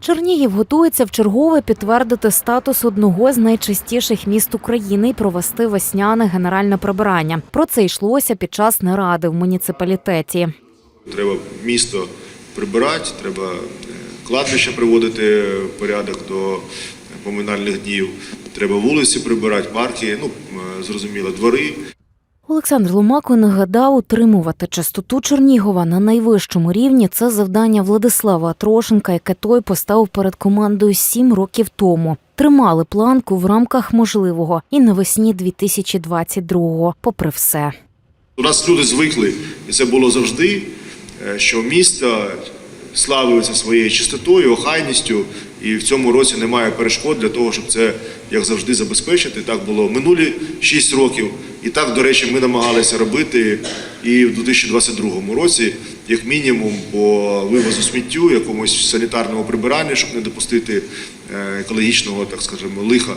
Чернігів готується в чергове підтвердити статус одного з найчистіших міст України і провести весняне генеральне прибирання. Про це йшлося під час наради в муніципалітеті. Треба місто прибирати, треба е, кладбище приводити в порядок до поминальних днів, треба вулиці прибирати, парки, ну е, зрозуміло, двори. Олександр Ломако нагадав, утримувати чистоту Чернігова на найвищому рівні це завдання Владислава Трошенка, яке той поставив перед командою сім років тому. Тримали планку в рамках можливого і навесні 2022-го, попри все. У нас люди звикли, і це було завжди, е, що місто славилося своєю чистотою, охайністю, і в цьому році немає перешкод для того, щоб це, як завжди, забезпечити. Так було минулі 6 років. І так, до речі, ми намагалися робити і в 2022 році, як мінімум, по вивозу сміттю, якомусь санітарному прибирання, щоб не допустити е, екологічного, так скажемо, лиха.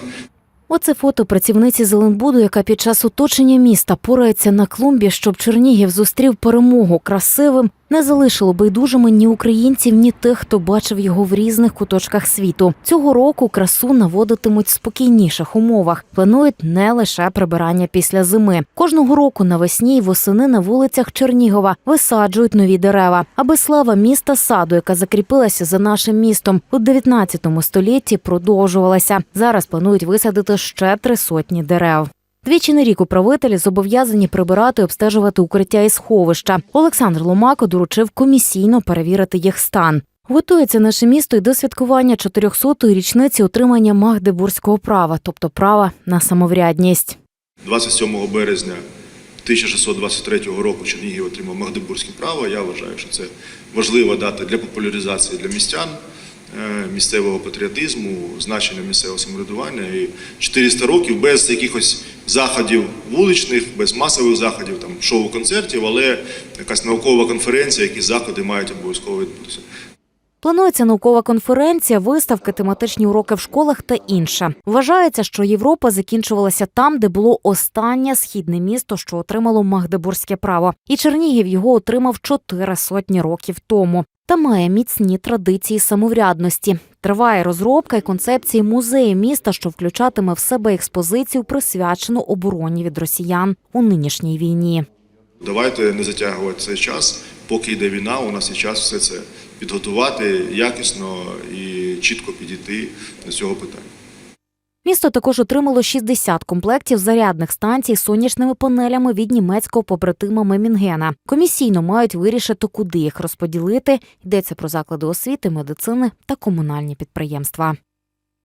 Оце фото працівниці Зеленбуду, яка під час оточення міста порається на клумбі, щоб Чернігів зустрів перемогу красивим, не залишило байдужими ні українців, ні тих, хто бачив його в різних куточках світу. Цього року красу наводитимуть в спокійніших умовах. Планують не лише прибирання після зими. Кожного року навесні й восени на вулицях Чернігова висаджують нові дерева, аби слава міста саду, яка закріпилася за нашим містом у 19 столітті, продовжувалася. Зараз планують висадити ще три сотні дерев. Двічі на рік управителі зобов'язані прибирати і обстежувати укриття і сховища. Олександр Ломако доручив комісійно перевірити їх стан. Готується наше місто й до святкування 400-ї річниці отримання Магдебурзького права, тобто права на самоврядність. 27 березня 1623 року Чернігів отримав Магдебурзьке право. Я вважаю, що це важлива дата для популяризації для містян, е, місцевого патріотизму, значення місцевого самоврядування. І 400 років без якихось заходів вуличних, без масових заходів, там шоу-концертів, але якась наукова конференція, які заходи мають обов'язково відбутися. Планується наукова конференція, виставки, тематичні уроки в школах та інше. Вважається, що Європа закінчувалася там, де було останнє східне місто, що отримало Магдебурзьке право, і Чернігів його отримав чотири сотні років тому. Та має міцні традиції самоврядності. Триває розробка і концепції музею міста, що включатиме в себе експозицію, присвячену обороні від росіян у нинішній війні. Давайте не затягувати цей час, поки йде війна. У нас є час все це підготувати якісно і чітко підійти до цього питання. Місто також отримало 60 комплектів зарядних станцій з сонячними панелями від німецького побратима Мемінгена. Комісійно мають вирішити, куди їх розподілити. Йдеться про заклади освіти, медицини та комунальні підприємства.